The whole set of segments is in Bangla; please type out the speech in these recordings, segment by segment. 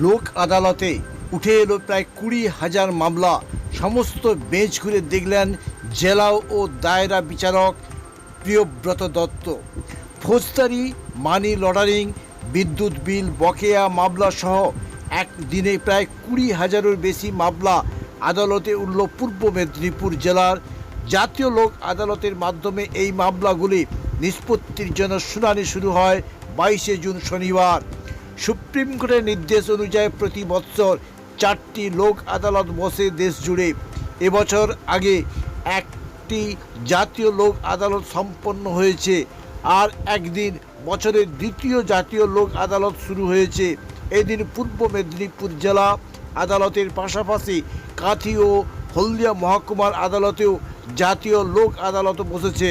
লোক আদালতে উঠে এলো প্রায় কুড়ি হাজার মামলা। সমস্ত বেঞ্চ ঘুরে দেখলেন জেলা ও দায়রা বিচারক প্রিয়ব্রত দত্ত। ফৌজদারি, মানি লন্ডারিং, বিদ্যুৎ বিল, বকেয়া মামলা সহ এক দিনে প্রায় কুড়ি হাজারের বেশি মামলা আদালতে উঠল পূর্ব মেদিনীপুর জেলার। জাতীয় লোক আদালতের মাধ্যমে এই মামলাগুলি নিষ্পত্তির জন্য শুনানি শুরু হয় বাইশে জুন শনিবার। সুপ্রিম কোর্টের নির্দেশ অনুযায়ী প্রতি বছর চারটি লোক আদালত বসে দেশ জুড়ে। এবছর আগে একটি জাতীয় লোক আদালত সম্পন্ন হয়েছে আর একদিন বছরের দ্বিতীয় জাতীয় লোক আদালত শুরু হয়েছে। এদিন পূর্ব মেদিনীপুর জেলা আদালতের পাশাপাশি কাঁথি ও হলদিয়া মহকুমার আদালতেও জাতীয় লোক আদালত বসেছে।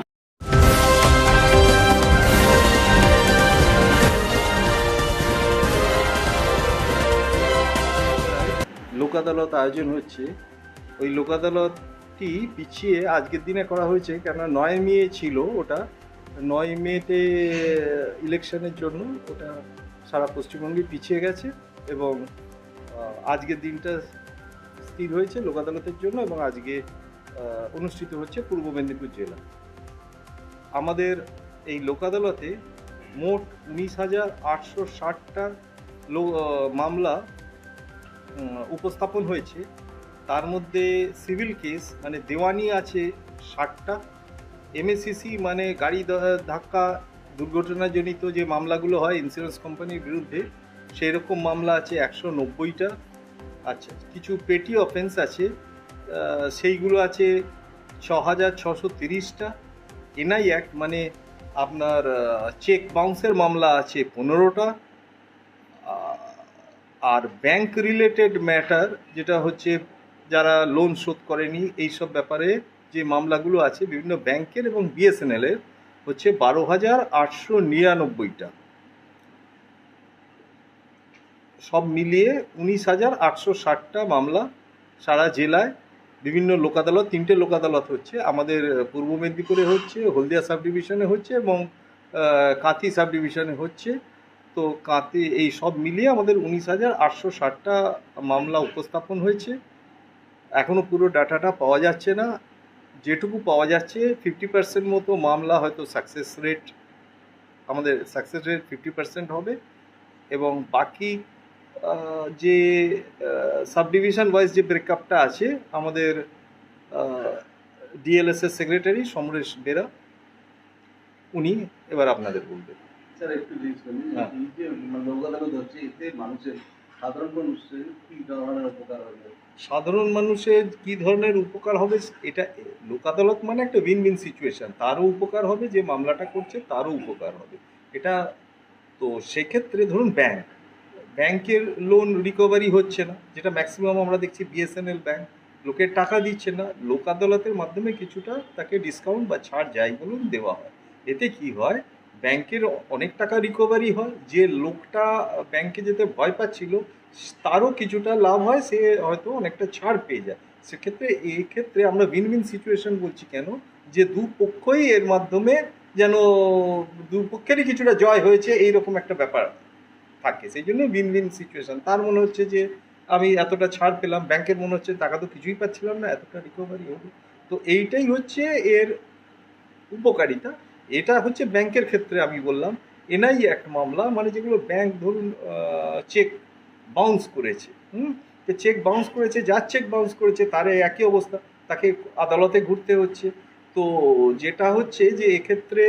আদালত আয়োজন হচ্ছে, ওই লোক আদালতটি পিছিয়ে আজকের দিনে করা হয়েছে, কেননা নয় মে ছিল ওটা। নয় মেতে ইলেকশনের জন্য ওটা সারা পশ্চিমবঙ্গে পিছিয়ে গেছে এবং আজকের দিনটা স্থির হয়েছে লোক আদালতের জন্য এবং আজকে অনুষ্ঠিত হচ্ছে পূর্ব মেদিনীপুর জেলা। আমাদের এই লোক আদালতে মোট উনিশ হাজার আটশো ষাটটা মামলা উপস্থাপন হয়েছে। তার মধ্যে সিভিল কেস মানে দেওয়ানি আছে ষাটটা। এমএসসিসি মানে গাড়ি ধাক্কা, দুর্ঘটনাজনিত যে মামলাগুলো হয় ইন্স্যুরেন্স কোম্পানির বিরুদ্ধে সেই রকম মামলা আছে একশো নব্বইটা। আচ্ছা কিছু পেটি অফেন্স আছে সেইগুলো আছে ছ হাজার ছশো তিরিশটা। এনআই অ্যাক্ট মানে আপনার চেক বাউন্সের মামলা আছে পনেরোটা। আর ব্যাংক রিলেটেড ম্যাটার যেটা হচ্ছে যারা লোন শোধ করেনি, এইসব ব্যাপারে যে মামলাগুলো আছে, বিভিন্ন ব্যাংকের এবং বিএসএনএল এর, হচ্ছে বারো হাজার আটশো নিরানব্বইটা। সব মিলিয়ে উনিশ হাজার আটশো ষাটটা মামলা সারা জেলায়, বিভিন্ন লোক আদালত তিনটে লোক আদালত হচ্ছে, আমাদের পূর্ব মেদিনীপুরে হচ্ছে, হলদিয়া সাব ডিভিশনে হচ্ছে এবং কাঁথি সাব ডিভিশনে হচ্ছে। তো কাঁতে এই সব মিলিয়ে আমাদের উনিশ হাজার আটশো ষাটটা মামলা উপস্থাপন হয়েছে। এখনও পুরো ডাটাটা পাওয়া যাচ্ছে না। যেটুকু পাওয়া যাচ্ছে ফিফটি পার্সেন্ট মতো মামলা হয়তো সাকসেস রেট আমাদের সাকসেস রেট ফিফটি পার্সেন্ট হবে এবং বাকি যে সাব ডিভিশন ওয়াইজ যে ব্রেকআপটা আছে, আমাদের ডিএলএসএস সেক্রেটারি সমরেশ বেরা, উনি এবার আপনাদের বলবেন। স্যার একটু জিজ্ঞেস করি হ্যাঁ। এই যে লোক আদালত হচ্ছে এতে মানুষের সাধারণ মানুষের কি ধরনের উপকার হবে? সাধারণ মানুষের কি ধরনের উপকার হবে? এটা লোক আদালত মানে একটা উইন উইন সিচুয়েশন তারও উপকার হবে যে মামলাটা করছে তারও উপকার হবে। এটা তো সেক্ষেত্রে ধরুন ব্যাংক ব্যাংকের লোন রিকভারি হচ্ছে না যেটা ম্যাক্সিমাম আমরা দেখছি বিএসএনএল ব্যাংক লোকের টাকা দিচ্ছে না লোক আদালতের মাধ্যমে কিছুটা তাকে ডিসকাউন্ট বা ছাড় যাই বলুন দেওয়া হয়। এতে কি হয়? ব্যাংকের অনেক টাকা রিকভারি হয়। যে লোকটা ব্যাংকে যেতে ভয় পাচ্ছিল, তারও কিছুটা লাভ হয়, সে হয়তো অনেকটা ছাড় পেয়ে যায়। সেক্ষেত্রে এই ক্ষেত্রে আমরা উইন উইন সিচুয়েশন বলছি কেন? যে দু পক্ষই এর মাধ্যমে যেন দু পক্ষেরই কিছুটা জয় হয়েছে, এইরকম একটা ব্যাপার থাকে। সেই জন্য উইন উইন সিচুয়েশন তার মনে হচ্ছে যে আমি এতটা ছাড় পেলাম, ব্যাংকের মনে হচ্ছে টাকা তো কিছুই পাচ্ছিলাম না, এতটা রিকভারি হলো। তো এইটাই হচ্ছে এর উপকারিতা। এটা হচ্ছে ব্যাংকের ক্ষেত্রে আমি বললাম, এনআই অ্যাক্ট মামলা মানে যেগুলো ব্যাংক ধরুন চেক বাউন্স করেছে, হুম? তো চেক বাউন্স করেছে যার চেক বাউন্স করেছে তার একই অবস্থা, তাকে আদালতে ঘুরতে হচ্ছে। তো যেটা হচ্ছে যে এক্ষেত্রে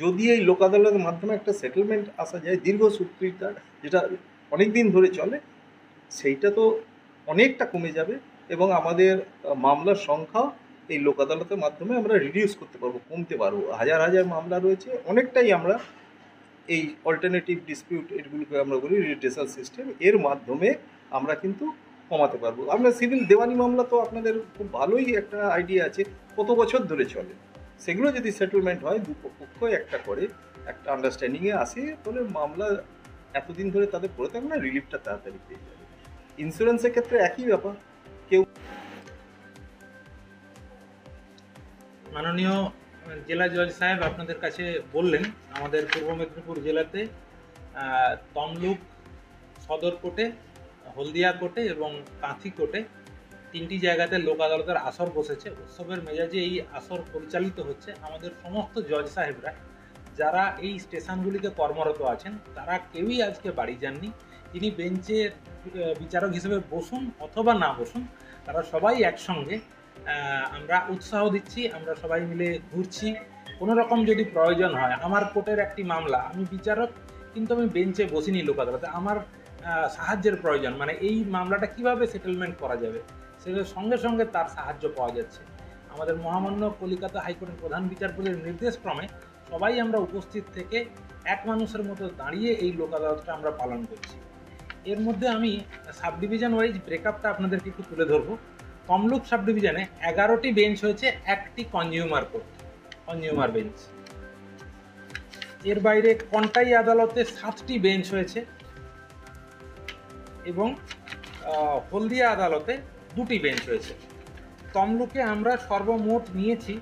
যদি এই লোক আদালতের মাধ্যমে একটা সেটেলমেন্ট আসা যায়, দীর্ঘ সূত্রিতা, যেটা অনেক দিন ধরে চলে, সেইটা তো অনেকটা কমে যাবে এবং আমাদের মামলার সংখ্যা এই লোক আদালতের মাধ্যমে আমরা রিডিউস করতে পারব, কমতে পারব। হাজার হাজার মামলা রয়েছে, অনেকটাই আমরা এই অল্টারনেটিভ ডিসপিউট এগুলোকে আমরা বলি রিডেসাল সিস্টেম এর মাধ্যমে আমরা কিন্তু কমাতে পারব। আমরা সিভিল দেওয়ানি মামলা তো আপনাদের খুব ভালোই একটা আইডিয়া আছে, কত বছর ধরে চলে? সেগুলো যদি সেটেলমেন্ট হয় দু পক্ষ একটা করে, একটা আন্ডারস্ট্যান্ডিংয়ে আসে, তাহলে মামলা এতদিন ধরে তাদের পড়ে থাকবে না রিলিফটা তাড়াতাড়ি পেয়ে যাবে। ইন্স্যুরেন্সের ক্ষেত্রে একই ব্যাপার। মাননীয় জেলা জজ সাহেব আপনাদের কাছে বললেন, আমাদের পূর্ব মেদিনীপুর জেলাতে তমলুক সদর কোর্টে, হলদিয়া কোর্টে এবং কাঁথি কোর্টে তিনটি জায়গাতে লোক আদালতের আসর বসেছে। উৎসবের মেজাজে এই আসর পরিচালিত হচ্ছে। আমাদের সমস্ত জজ সাহেবরা, যারা এই স্টেশনগুলিতে কর্মরত আছেন, তারা কেউই আজকে বাড়ি যাননি। তিনি বেঞ্চে বিচারক হিসেবে বসুন অথবা না বসুন, তারা সবাই একসঙ্গে আমরা উৎসাহ দিচ্ছি, আমরা সবাই মিলে ঘুরছি। কোনো রকম যদি প্রয়োজন হয়, আমার কোর্টের একটি মামলা, আমি বিচারক, কিন্তু আমি বেঞ্চে বসিনি লোক আদালতে, আমার সাহায্যের প্রয়োজন মানে এই মামলাটা কীভাবে সেটেলমেন্ট করা যাবে, সেটা সঙ্গে সঙ্গে তার সাহায্য পাওয়া যাচ্ছে। আমাদের মহামান্য কলিকাতা হাইকোর্টের প্রধান বিচারপতির নির্দেশক্রমে সবাই আমরা উপস্থিত থেকে এক মানুষের মতো দাঁড়িয়ে এই লোক আদালতটা আমরা পালন করছি। এর মধ্যে আমি সাব ডিভিশন ওয়াইজ ব্রেকআপটা আপনাদেরকে একটু তুলে ধরবো। তমলুক সাব ডিভিশনে এগারোটি বেঞ্চ হয়েছে, একটি কনজিউমার কোর্ট কনজিউমার বেঞ্চ এর বাইরে কন্টাই আদালতে সাতটি বেঞ্চ হয়েছে এবং হলদিয়া আদালতে দুটি বেঞ্চ হয়েছে। তমলুকে আমরা সর্বমোট নিয়েছি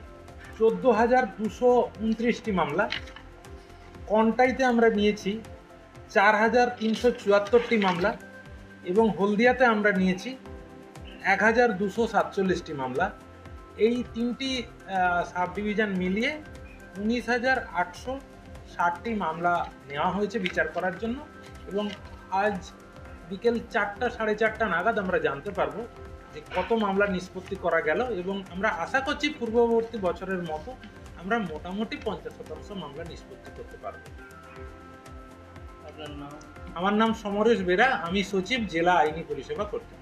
চোদ্দ হাজার দুশো উনত্রিশটি মামলা। কন্টাইতে আমরা নিয়েছি চার হাজার তিনশো চুয়াত্তরটি মামলা। এবং হলদিয়াতে আমরা নিয়েছি এক হাজার দুশো সাতচল্লিশটি মামলা। এই তিনটি সাব ডিভিশন মিলিয়ে উনিশ হাজার আটশো ষাটটি মামলা নেওয়া হয়েছে বিচার করার জন্য এবং আজ বিকেল চারটা সাড়ে চারটা নাগাদ আমরা জানতে পারব যে কত মামলা নিষ্পত্তি করা গেল এবং আমরা আশা করছি পূর্ববর্তী বছরের মতো আমরা মোটামুটি পঞ্চাশ শতাংশ মামলা নিষ্পত্তি করতে পারব। আমার নাম সমরেশ বেরা আমি সচিব জেলা আইনি পরিষেবা কর্তৃপক্ষ।